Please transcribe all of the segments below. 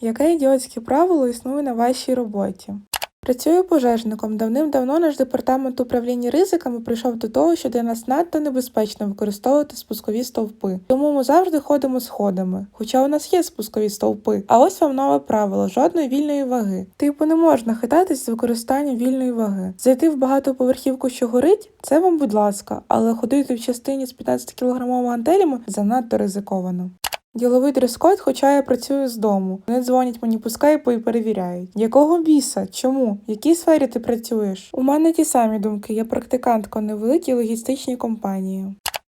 Яке ідіотське правило існує на вашій роботі? Працюю пожежником. Давним-давно наш департамент управління ризиками прийшов до того, що для нас надто небезпечно використовувати спускові стовпи. Тому ми завжди ходимо сходами. Хоча у нас є спускові стовпи. А ось вам нове правило: жодної вільної ваги. Типу, не можна хитатись з використанням вільної ваги. Зайти в багатоповерхівку, що горить, це вам, будь ласка, але ходити в частині з 15 кілограмовими гантелями занадто ризиковано. Діловий дрес-код, хоча я працюю з дому. Вони дзвонять мені по і перевіряють. Якого біса? Чому? В якій сфері ти працюєш? У мене ті самі думки. Я практикантка невеликій логістичній компанії.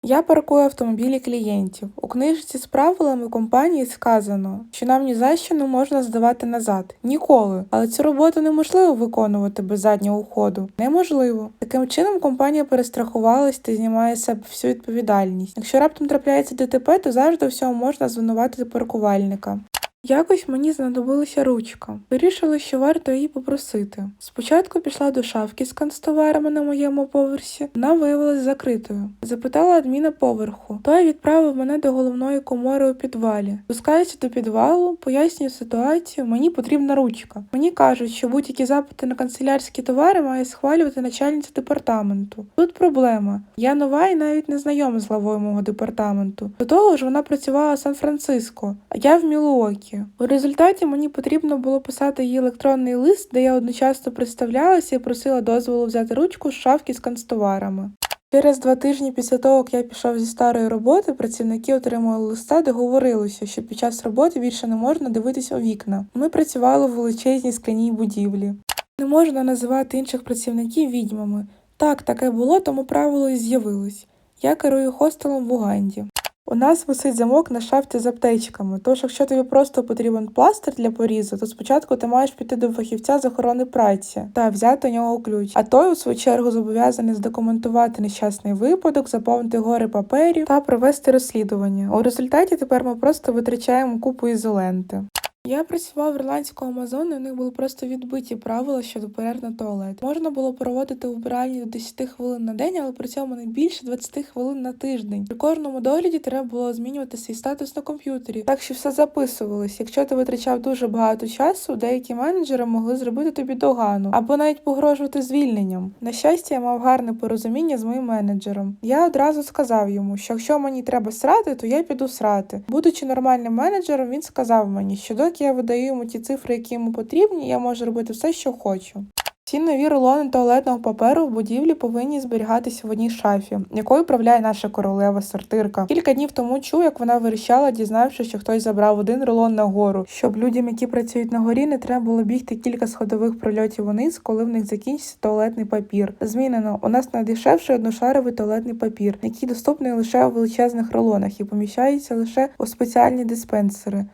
Я паркую автомобілі клієнтів. У книжці з правилами компанії сказано, що нам ні за що не можна здавати назад. Ніколи. Але цю роботу неможливо виконувати без заднього ходу. Неможливо. Таким чином компанія перестрахувалась та знімає себе всю відповідальність. Якщо раптом трапляється ДТП, то завжди всього можна звинуватити паркувальника. Якось мені знадобилася ручка. Вирішила, що варто її попросити. Спочатку пішла до шафки з канцтоварами на моєму поверсі. Вона виявилась закритою. Запитала адміна поверху. Той відправив мене до головної комори у підвалі. Спускаюся до підвалу, пояснюю ситуацію. Мені потрібна ручка. Мені кажуть, що будь-які запити на канцелярські товари має схвалювати начальниця департаменту. Тут проблема. Я нова і навіть не знайома з главою мого департаменту. До того ж, вона працювала в Сан-Франциско, а я в Мілуокі. У результаті мені потрібно було писати їй електронний лист, де я одночасно представлялася і просила дозволу взяти ручку з шафки з канцтоварами. Через два тижні після того, як я пішов зі старої роботи, працівники отримали листа, де говорилося, що під час роботи більше не можна дивитися у вікна. Ми працювали в величезній скляній будівлі. Не можна називати інших працівників відьмами. Так, таке було, тому правило і з'явилось. Я керую хостелом в Уганді. У нас висить замок на шафті з аптечками, тож якщо тобі просто потрібен пластир для порізу, то спочатку ти маєш піти до фахівця з охорони праці та взяти у нього ключ. А той, у свою чергу, зобов'язаний здокументувати нещасний випадок, заповнити гори паперів та провести розслідування. У результаті тепер ми просто витрачаємо купу ізоленти. Я працював в ірландському Амазоні, у них були просто відбиті правила щодо перерв на туалет. Можна було проводити вбиральні до 10 хвилин на день, але при цьому не більше 20 хвилин на тиждень. При кожному догляді треба було змінювати свій статус на комп'ютері, так що все записувалось. Якщо ти витрачав дуже багато часу, деякі менеджери могли зробити тобі догану або навіть погрожувати звільненням. На щастя, я мав гарне порозуміння з моїм менеджером. Я одразу сказав йому, що якщо мені треба срати, то я піду срати. Будучи нормальним менеджером, він сказав мені, що доки я видаю йому ті цифри, які йому потрібні, я можу робити все, що хочу. Всі нові рулони туалетного паперу в будівлі повинні зберігатися в одній шафі, якою управляє наша королева сортирка. Кілька днів тому чув, як вона вирішала, дізнавшись, що хтось забрав один рулон на гору, щоб людям, які працюють на горі, не треба було бігти кілька сходових прольотів униз, коли в них закінчиться туалетний папір. Змінено у нас найдешевший одношаровий туалетний папір, який доступний лише у величезних рулонах і поміщається лише у спеціальні диспенсери.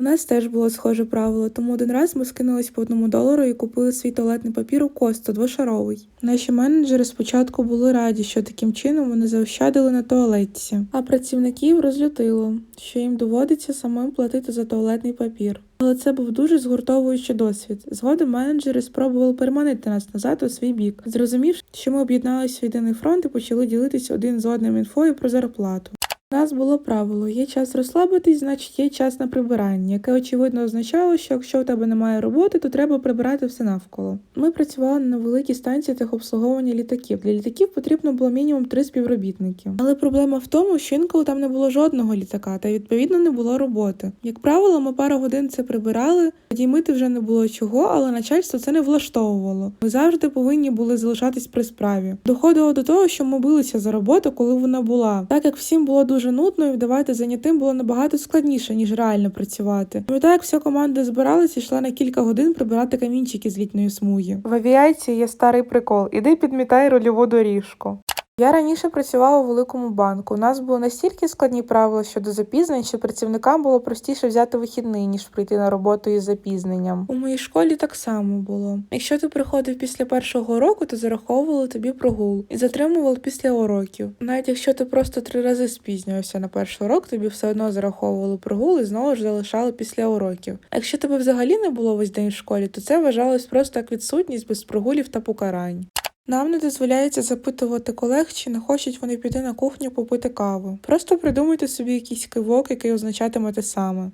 У нас теж було схоже правило, тому один раз ми скинулись по одному долару і купили свій туалетний папір у Косту двошаровий. Наші менеджери спочатку були раді, що таким чином вони заощадили на туалетці, а працівників розлютило, що їм доводиться самим платити за туалетний папір. Але це був дуже згуртовуючий досвід. Згодом менеджери спробували переманити нас назад у свій бік, зрозумівши, що ми об'єдналися в єдиний фронт і почали ділитися один з одним інфою про зарплату. У нас було правило: є час розслабитись, значить є час на прибирання, яке очевидно означало, що якщо у тебе немає роботи, то треба прибирати все навколо. Ми працювали на великій станції техобслуговування літаків. Для літаків потрібно було мінімум три співробітники. Але проблема в тому, що інколи там не було жодного літака, та відповідно не було роботи. Як правило, ми пару годин це прибирали, тоді мити вже не було чого, але начальство це не влаштовувало. Ми завжди повинні були залишатись при справі. Доходило до того, що ми билися за роботу, коли вона була, так як всім було дуже дуже нудно і вдавати занятим було набагато складніше, ніж реально працювати. Пам'ятаю, як вся команда збиралася і йшла на кілька годин прибирати камінчики з літньої смуги. В авіації є старий прикол: іди підмітай рольову доріжку. Я раніше працювала у великому банку. У нас були настільки складні правила щодо запізнень, що працівникам було простіше взяти вихідний, ніж прийти на роботу із запізненням. У моїй школі так само було. Якщо ти приходив після першого року, то зараховували тобі прогул і затримували після уроків. Навіть якщо ти просто три рази спізнювався на перший урок, тобі все одно зараховували прогул і знову ж залишали після уроків. А якщо тебе взагалі не було весь день в школі, то це вважалось просто як відсутність без прогулів та покарань. Нам не дозволяється запитувати колег, чи не хочуть вони піти на кухню попити каву. Просто придумайте собі якийсь кивок, який означатиме те саме.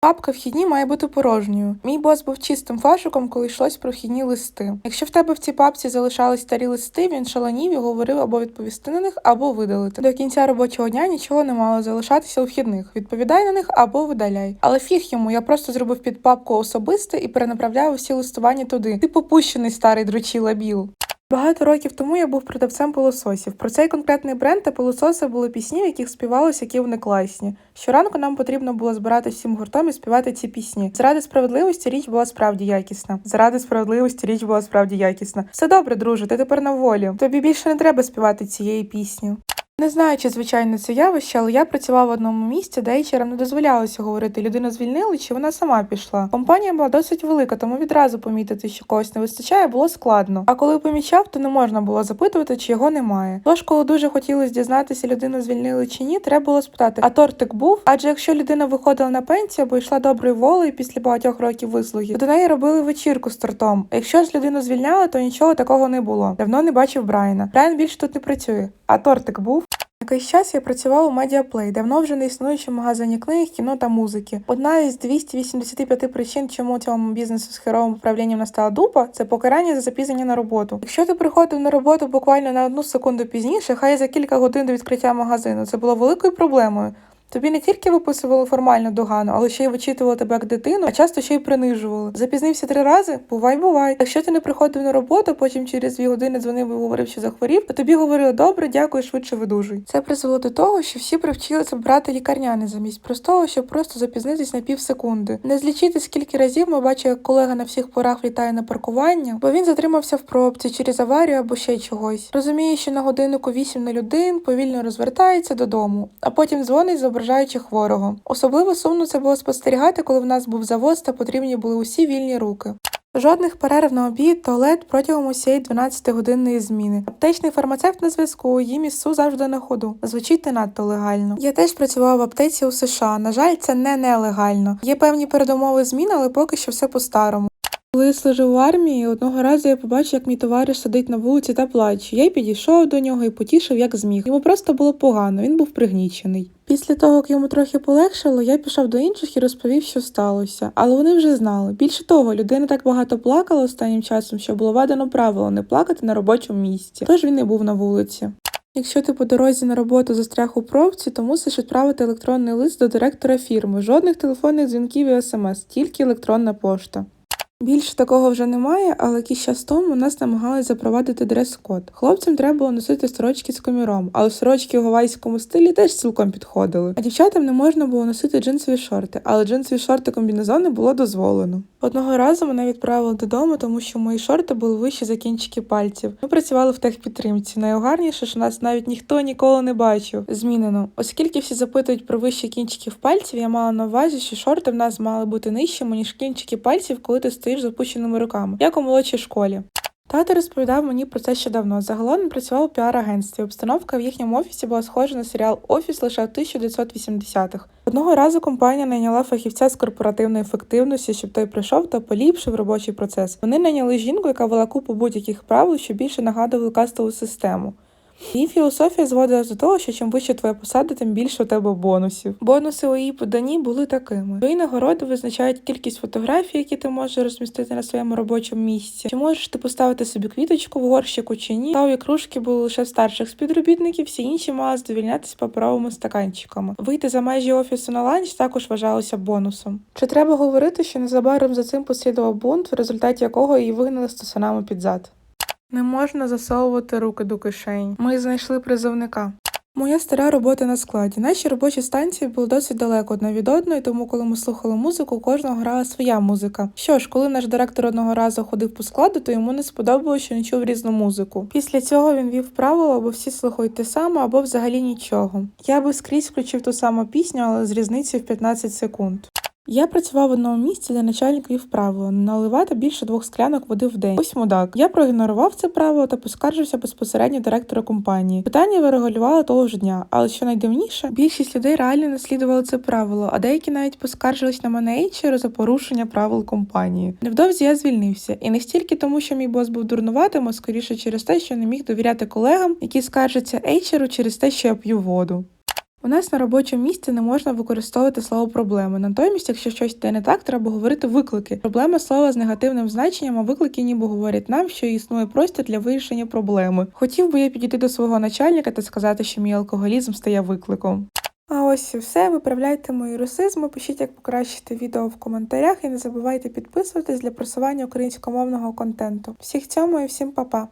Папка вхідні має бути порожньою. Мій бос був чистим фашиком, коли йшлось про вхідні листи. Якщо в тебе в цій папці залишались старі листи, він шаленів і говорив або відповісти на них, або видалити. До кінця робочого дня нічого не мало залишатися у вхідних. Відповідай на них або видаляй. Але фіг йому, я просто зробив під папку особисте і перенаправляв усі листування туди. Ти попущений старий дрочіла біл. Багато років тому я був продавцем пилососів. Про цей конкретний бренд та пилососи були пісні, в яких співалось, які вони класні. Щоранку нам потрібно було збирати всім гуртом і співати ці пісні. Заради справедливості річ була справді якісна. Заради справедливості річ була справді якісна. Все добре, друже, ти тепер на волі. Тобі більше не треба співати цієї пісні. Не знаю, чи звичайно це явище, але я працював в одному місці, де HR не дозволялося говорити, людину звільнили чи вона сама пішла. Компанія була досить велика, тому відразу помітити, що когось не вистачає, було складно. А коли помічав, то не можна було запитувати, чи його немає. Тож, коли дуже хотілося дізнатися, людину звільнили чи ні, треба було спитати, а тортик був? Адже якщо людина виходила на пенсію або йшла доброю волею після багатьох років вислуги, то до неї робили вечірку з тортом. Якщо ж людину звільняли, то нічого такого не було. Давно не бачив Брайана. Брайан більше тут не працює. А тортик був? Якийсь час я працював у Медіаплей, давно вже не існуючому магазині книг, кіно та музики. Одна із 285 причин, чому цьому бізнесу з херовим управлінням настала дупа, це покарання за запізнення на роботу. Якщо ти приходив на роботу буквально на одну секунду пізніше, хай за кілька годин до відкриття магазину, це було великою проблемою. Тобі не тільки виписували формальну догану, але ще й вичитували тебе як дитину, а часто ще й принижували. Запізнився три рази? Бувай, бувай. Якщо ти не приходив на роботу, потім через дві години дзвонив і говорив, що захворів, то тобі говорили добре, дякую, швидше видужуй. Це призвело до того, що всі привчилися брати лікарняне замість простого, щоб просто запізнитись на пів секунди. Не злічити, скільки разів ми бачили, як колега на всіх порах літає на паркування, бо він затримався в пробці через аварію або ще чогось. Розуміє, що на годиннику 8.01 повільно розвертається додому, а потім дзвонить, зображаючи хворого. Особливо сумно це було спостерігати, коли в нас був завоз та потрібні були усі вільні руки. Жодних перерв на обід, туалет протягом усієї 12-годинної зміни. Аптечний фармацевт на зв'язку, їм ісу завжди на ходу. Звучить не надто легально. Я теж працював в аптеці у США. На жаль, це не нелегально. Є певні передумови змін, але поки що все по-старому. Коли я служив в армії, одного разу я побачив, як мій товариш сидить на вулиці та плаче. Я й підійшов до нього і потішив, як зміг. Йому просто було погано, він був пригнічений. Після того, як йому трохи полегшало, я пішов до інших і розповів, що сталося. Але вони вже знали. Більше того, людина так багато плакала останнім часом, що було введено правило не плакати на робочому місці. Тож він не був на вулиці. Якщо ти по дорозі на роботу застряг у пробці, то мусиш відправити електронний лист до директора фірми. Жодних телефонних дзвінків і смс, тільки електронна пошта. Більше такого вже немає, але якийсь час тому нас намагалися запровадити дрес-код. Хлопцям треба було носити сорочки з коміром, але сорочки у гавайському стилі теж цілком підходили. А дівчатам не можна було носити джинсові шорти, але джинсові шорти комбінезони було дозволено. Одного разу мене відправили додому, тому що мої шорти були вищі за кінчики пальців. Ми працювали в техпідтримці. Найгарніше, що нас навіть ніхто ніколи не бачив. Змінено. Оскільки всі запитують про вищі кінчиків пальців, я мала на увазі, що шорти в нас мали бути нижчими, ніж кінчики пальців, коли ти стоїш з опущеними руками, як у молодшій школі. Тато розповідав мені про це ще давно. Загалом він працював у піар-агентстві. Обстановка в їхньому офісі була схожа на серіал Офіс лише в 1980-х. Одного разу компанія найняла фахівця з корпоративної ефективності, щоб той прийшов та поліпшив робочий процес. Вони найняли жінку, яка вела купу будь-яких правил, що більше нагадували кастову систему. Її філософія зводилась до того, що чим вище твоя посада, тим більше у тебе бонусів. Бонуси у її поданні були такими: твої нагороди визначають кількість фотографій, які ти можеш розмістити на своєму робочому місці. Чи можеш ти поставити собі квіточку в горщику чи ні? Кавові кружки були лише старших співробітників, всі інші мали задовільнятися паперовими стаканчиками. Вийти за межі офісу на ланч також вважалося бонусом. Чи треба говорити, що незабаром за цим послідував бунт, в результаті якого її вигнали стосанами під зад? Не можна засовувати руки до кишень. Ми знайшли призовника. Моя стара робота на складі. Наші робочі станції були досить далеко одна від одної, тому коли ми слухали музику, кожного грала своя музика. Що ж, коли наш директор одного разу ходив по складу, то йому не сподобалося, що не чув різну музику. Після цього він вів правило, або всі слухають те саме, або взагалі нічого. Я би скрізь включив ту саму пісню, але з різницею в 15 секунд. Я працював в одному місці, де начальник вів правило наливати більше двох склянок води в день. Ось мудак. Я проігнорував це правило та поскаржився безпосередньо директору компанії. Питання вирегулювали того ж дня, але що найдивніше, більшість людей реально не слідували це правило, а деякі навіть поскаржились на мене за порушення правил компанії. Невдовзі я звільнився, і не стільки тому, що мій бос був дурнуватим, а скоріше через те, що не міг довіряти колегам, які скаржаться HR через те, що я п'ю воду. У нас на робочому місці не можна використовувати слово проблеми. Натомість, якщо щось йде не так, треба говорити виклики. Проблема слова з негативним значенням, а виклики ніби говорять нам, що існує простір для вирішення проблеми. Хотів би я підійти до свого начальника та сказати, що мій алкоголізм стає викликом. А ось і все. Виправляйте мої русизми, пишіть, як покращити відео в коментарях і не забувайте підписуватись для просування українськомовного контенту. Всіх цьому і всім па-па!